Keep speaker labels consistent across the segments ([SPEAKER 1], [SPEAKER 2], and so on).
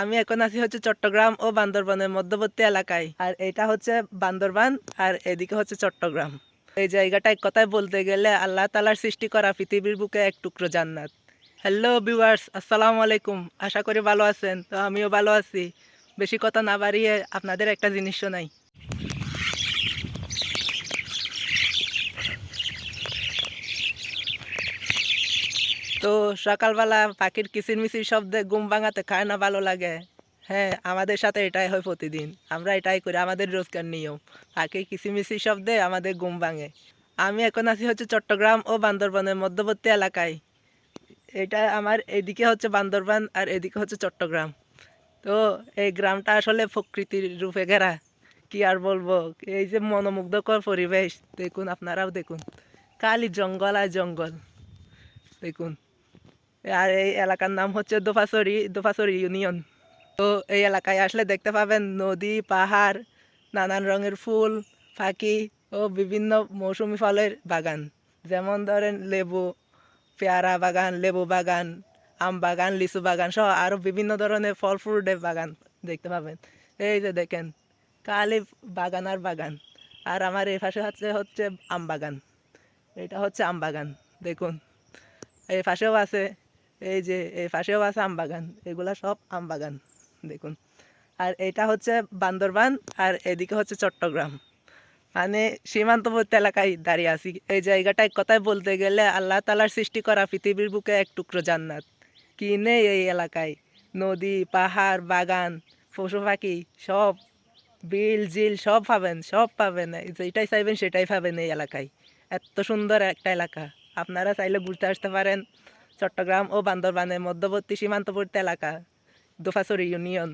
[SPEAKER 1] আমি এখন আছি হচ্ছে চট্টগ্রাম ও বান্দরবানের মধ্যবর্তী এলাকায়। আর এটা হচ্ছে বান্দরবান, আর এদিকে হচ্ছে চট্টগ্রাম। এই জায়গাটা এক কথায় বলতে গেলে আল্লাহ তালার সৃষ্টি করা পৃথিবীর বুকে এক টুকরো জান্নাত। হ্যালো ভিউয়ার্স আসসালামু আলাইকুম। আশা করি ভালো আছেন। তো আমিও ভালো আছি। বেশি কথা না বাড়িয়ে আপনাদের একটা জিনিসও শোনাই। তো সকালবেলা পাখির কিচিরমিচির শব্দে ঘুম ভাঙাতে খায় না, ভালো লাগে। হ্যাঁ আমাদের সাথে এটাই হয় প্রতিদিন। আমরা এটাই করি, আমাদের রোজকার নিয়ম। পাখির কিচিরমিচির শব্দে আমাদের ঘুম ভাঙে। আমি এখন আছি হচ্ছে চট্টগ্রাম ও বান্দরবানের মধ্যবর্তী এলাকায়। এটা আমার এদিকে হচ্ছে বান্দরবান আর এদিকে হচ্ছে চট্টগ্রাম। তো এই গ্রামটা আসলে প্রকৃতির রূপে ঘেরা। কি আর বলব? এই যে মনোমুগ্ধকর পরিবেশ। দেখুন, আপনারাও দেখুন। কালি জঙ্গল আর জঙ্গল। দেখুন। আর এই এলাকার নাম হচ্ছে দোফাসরি দোফাসরি ইউনিয়ন। তো এই এলাকায় আসলে দেখতে পাবেন নদী, পাহাড়, নানান রঙের ফুল, ফাঁকি ও বিভিন্ন মৌসুমি ফলের বাগান। যেমন ধরেন লেবু, পেয়ারা বাগান, লেবু বাগান, আম বাগান, লিচু বাগান সহ আরও বিভিন্ন ধরনের ফল ফ্রুটের বাগান দেখতে পাবেন। এই যে দেখেন, কালি বাগান আর বাগান। আর আমার এই পাশে হচ্ছে হচ্ছে আম বাগান। এটা হচ্ছে আম বাগান, দেখুন। এই পাশেও আছে এই যে এই পাশেও আছে আম বাগান, এগুলা সব আম বাগান, দেখুন। আর এটা হচ্ছে বান্দরবান, আর এদিকে হচ্ছে চট্টগ্রাম। মানে সীমান্তবর্তী এলাকায় দাঁড়িয়ে আছি। এই জায়গাটা এক কথায় বলতে গেলে আল্লাহ তালার সৃষ্টি করা পৃথিবীর বুকে এক টুকরো জান্নাত। কি নেই এই এলাকায়? নদী, পাহাড়, বাগান, পশু পাখি, সব বিল, জিল, সব পাবেন সব পাবেন। যেটাই চাইবেন সেটাই পাবেন এই এলাকায়। এত সুন্দর একটা এলাকা। আপনারা চাইলে ঘুরতে আসতে পারেন। চট্টগ্রাম ও বান্দরবানের মধ্যবর্তী সীমান্তবর্তী এলাকা। দোফাছড়ি ইউনিয়ন।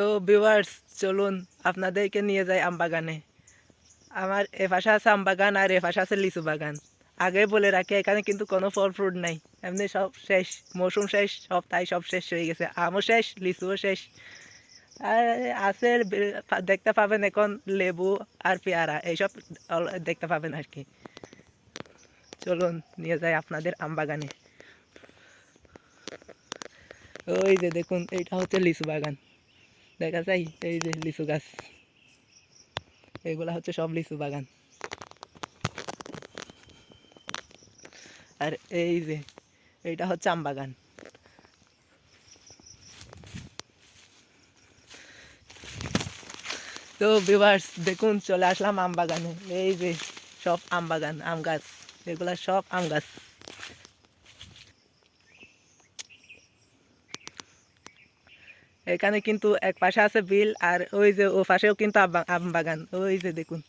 [SPEAKER 1] তো ভিউয়ার্স চলুন আপনাদেরকে নিয়ে যাই আমবাগানে। আমার এ পাশে আছে আমবাগান আর এ পাশে আছে লিচু বাগান। আগে বলে রাখি, এখানে কিন্তু কোনো ফল ফ্রুট নাই। এমনি সব শেষ, মৌসুম শেষ, সব তাই সব শেষ হয়ে গেছে। আমও শেষ, লিচুও শেষ। আর আছে দেখতে পাবেন এখন লেবু আর পেয়ারা, এইসব দেখতে পাবেন আর কি। চলুন নিয়ে যাই আপনাদের আমবাগানে। ওই যে দেখুন, এইটা হচ্ছে লিচু বাগান। দেখা যায়, এই যে লিচু গাছ। এগুলা হচ্ছে সব লিচু বাগান। আর এই যে, এইটা হচ্ছে আম বাগান। তো ভিউয়ার্স দেখুন, চলে আসলাম আম বাগানে। এই যে সব আম বাগান, আম গাছ। এগুলা সব আম গাছ। এখানে কিন্তু এক পাশে আছে বিল আর ওই যে ও পাশেও কিন্তু আম বাগান। ওই যে দেখুন।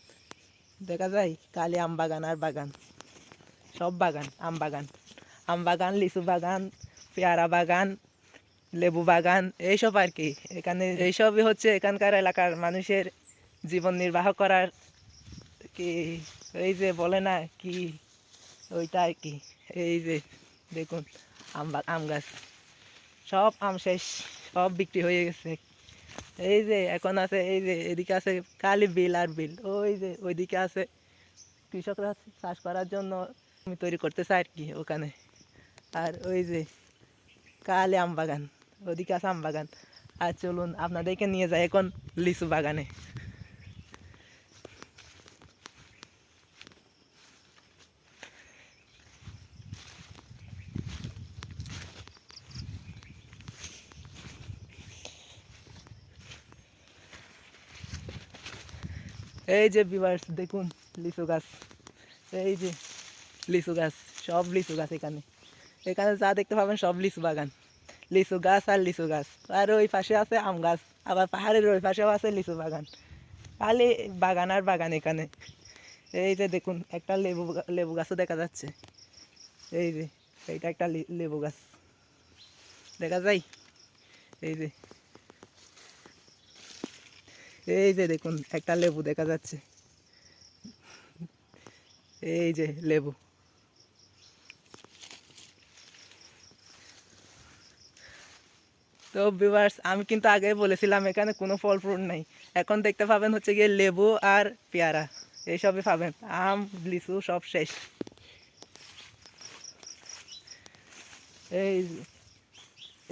[SPEAKER 1] দেখা যায়? কালি আম বাগান আর বাগান। সব বাগান, আম বাগান। আম বাগান, লিচু বাগান, পেয়ারা বাগান, লেবু বাগান, এইসব আর কি। এখানে এইসবই হচ্ছে এখানকার এলাকার মানুষের জীবন নির্বাহ করার কি এই যে বলে না কি? ওইটা আর কি। এই যে দেখুন, আম আম গাছ। সব আম শেষ। সব বিক্রি হয়ে গেছে। এই যে এখন আছে, এই যে এদিকে আছে কালী বিল আর বিল। ওই যে ওইদিকে আছে কৃষকরা চাষ করার জন্য আমি তৈরি করতে চাই আর কি ওখানে। আর ওই যে কালে আম বাগান ওদিকে আছে আম বাগান আর চলুন আপনাদেরকে নিয়ে যায় এখন লিচু বাগানে। এই যে বিভার্স দেখুন, লিচু গাছ। এই যে লিচু গাছ, সব লিচু গাছ এখানে। এখানে যা দেখতে পাবেন, সব লিচু বাগান। লিচু গাছ আর লিচু গাছ। আর ওই পাশে আছে আম গাছ। আবার পাহাড়ের ওই পাশেও আছে লিচু বাগান। খালি বাগান আর বাগান এখানে। এই যে দেখুন, একটা লেবু লেবু গাছও দেখা যাচ্ছে। এই যে, এইটা একটা লেবু গাছ। দেখা যায়? এই যে এই যে দেখুন, একটা লেবু দেখা যাচ্ছে। এই যে লেবু। তো ভিউয়ার্স আমি কিন্তু আগে বলেছিলাম, এখানে কোনো ফল ফ্রুট নেই। এখন দেখতে পাবেন হচ্ছে গিয়ে লেবু আর পেয়ারা। এইসবই পাবেন। আম, লিচু, সব শেষ। এই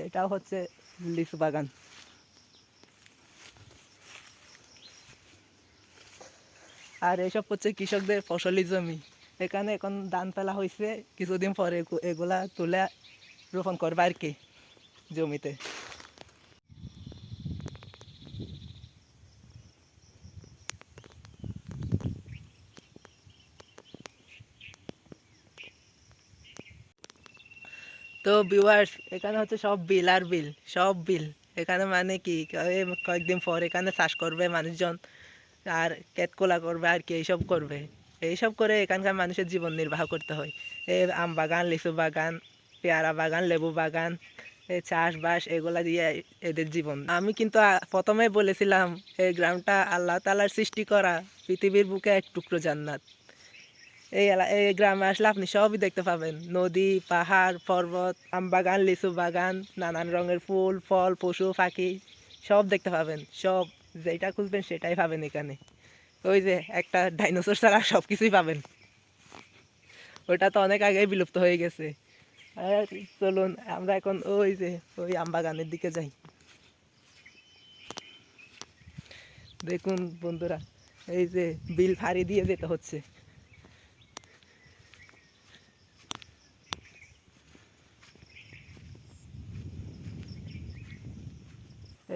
[SPEAKER 1] এটাও হচ্ছে লিচু বাগান। আর এইসব হচ্ছে কৃষকদের ফসলি জমি। এখানে এখন ধান ফেলা হয়েছে, কিছুদিন পরে এগুলা তুলে রোপণ করবে আর কি জমিতে। তো ভিউয়ার্স এখানে হচ্ছে সব বিল আর বিল, সব বিল। এখানে মানে কি কয়েকদিন পর এখানে চাষ করবে মানুষজন। আর কেতকোলা করবে, আর কি এইসব করবে? এইসব করে এখানকার মানুষের জীবন নির্বাহ করতে হয়। এই আম বাগান, লিচু বাগান, পেয়ারা বাগান, লেবু বাগান চাষবাস, এগুলা দিয়ে এদের জীবন। আমি কিন্তু প্রথমে বলেছিলাম এই গ্রামটা আল্লাহ তালার সৃষ্টি করা, পৃথিবীর বুকে এক টুকরো জান্নাত। এই এই গ্রামে আসলে আপনি সবই দেখতে পাবেন। নদী, পাহাড়, পর্বত, আম বাগান, লিচু বাগান, নানান রঙের ফুল, ফল, পশু, পাখি, সব দেখতে পাবেন, সব। যেটা খুঁজবেন সেটাই পাবেন এখানে। ওই যে একটা ডাইনোসর ছাড়া সব কিছুই পাবেন। ওটা তো অনেক আগেই বিলুপ্ত হয়ে গেছে। চলুন, আমরা এখন ওই যে ওই আম বাগানের দিকে যাই। দেখুন বন্ধুরা, এই যে বিল ফাড়ি দিয়ে যেতে হচ্ছে।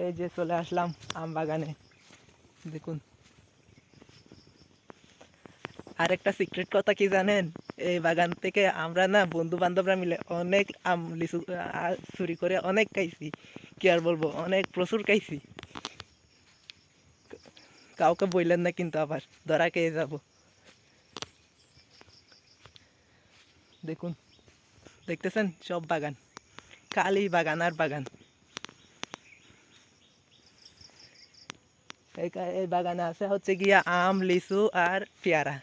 [SPEAKER 1] এই যে চলে আসলাম আম বাগানে। দেখুন। আরেকটা সিক্রেট কথা কি জানেন? এই বাগান থেকে আমরা না বন্ধু বান্ধবরা মিলে অনেক আম লিচু চুরি করে অনেক খাইছি। কি আর বলব, অনেক প্রচুর খাইছি। কাউকে বললেন না কিন্তু আবার, ধরা খেয়ে যাব। দেখুন, দেখতেছেন সব বাগান? খালি বাগান আর বাগান। এই বাগানে আছে হচ্ছে গিয়া আম, লিচু আর পেয়ারা।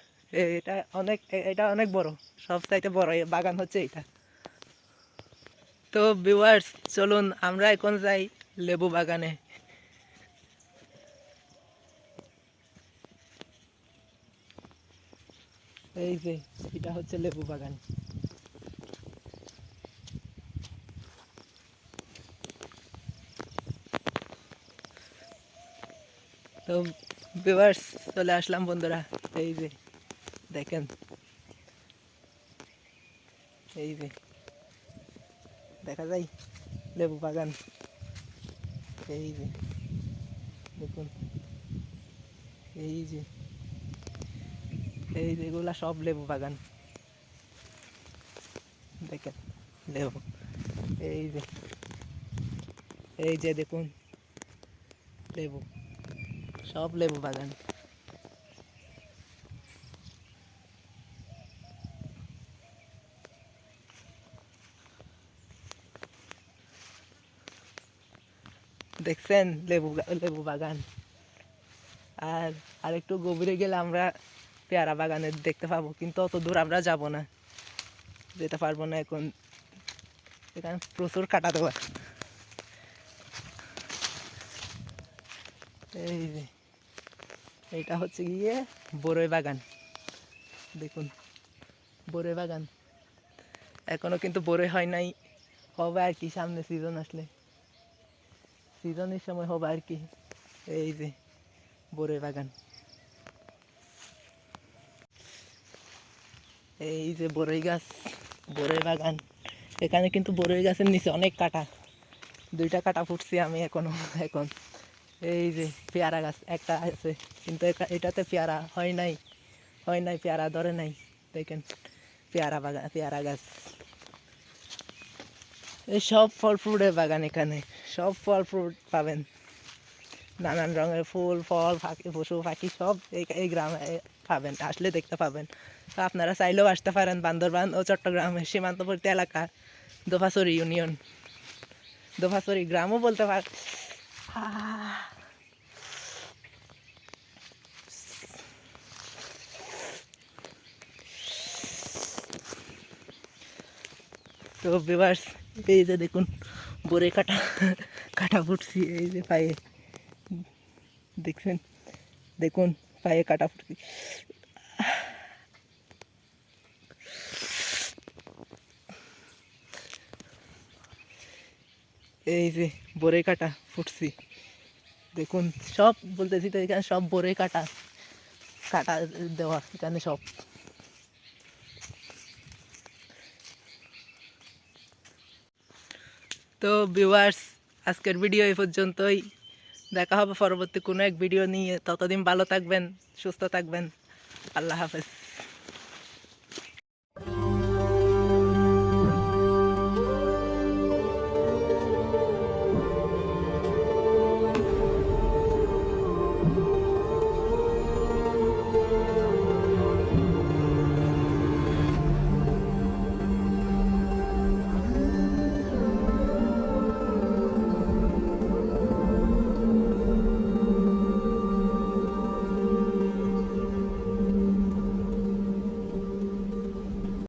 [SPEAKER 1] এটা অনেক এটা অনেক বড় সব চাইতে বড় বাগান হচ্ছে এটা তো ভিউয়ার্স চলুন আমরা এখন যাই লেবু বাগানে। এই যে, এটা হচ্ছে লেবু বাগান। তো ভিউয়ার্স চলে আসলাম বন্ধুরা। এই যে, দেখেন। এই যে, দেখা যায়? লেবু বাগান। এই যে, দেখুন। এই যে, এই যেগুলা সব লেবু বাগান। দেখেন, লেবু। এই যে এই যে, দেখুন। লেবু। সব লেবু বাগান। দেখছেন লেবু লেবু বাগান? আর আরেকটু গভীরে গেলে আমরা পেয়ারা বাগানে দেখতে পাবো, কিন্তু অত দূর আমরা যাব না। যেতে পারব না এখন। এখানে প্রচুর কাটা দেওয়া। এই যে। এটা হচ্ছে গিয়ে বড়ই বাগান। দেখুন, বড়ই বাগান। এখনও কিন্তু বড়ই হয় নাই, হবে আর কি সামনে সিজন আসলে। সিজনের সময় হবে আর কি, এই যে বড়ই বাগান। এই যে বড়ই গাছ, বড়ই বাগান। এখানে কিন্তু বড়ই গাছের নিচে অনেক কাটা। দুইটা কাটা ফুটছি আমি এখনও, এখন। এই যে পেয়ারা গাছ একটা আছে, কিন্তু এটাতে পেয়ারা হয় নাই হয় নাই, পেয়ারা ধরে নাই। দেখেন, পেয়ারা বাগান পেয়ারা গাছ। এই সব ফল ফ্রুটের বাগান এখানে, সব ফল ফ্রুট পাবেন। নানান রঙের ফুল, ফল পাখি পশু, পাখি, সব এই গ্রামে পাবেন, আসলে দেখতে পাবেন। তো আপনারা চাইলেও আসতে পারেন বান্দরবান ও চট্টগ্রামের সীমান্তবর্তী এলাকা দোফাসরি ইউনিয়ন। দোফাসরি গ্রামও বলতে পার তো বিভার্স এই যে দেখুন, বোরে কাটা কাটা ফুটছি, এই যে পায়ে। দেখছেন? দেখুন, পায়ে কাটা ফুটছি। এই যে বোরে কাটা ফুটছি। দেখুন, সব বলতেছি তো এখানে, সব বোরে কাটা কাটা দেওয়া, এখানে সব। তো ভিউয়ার্স আজকের ভিডিও এই পর্যন্তই। দেখা হবে পরবর্তী কোনো এক ভিডিও নিয়ে। ততদিন ভালো থাকবেন, সুস্থ থাকবেন। আল্লাহ হাফেজ।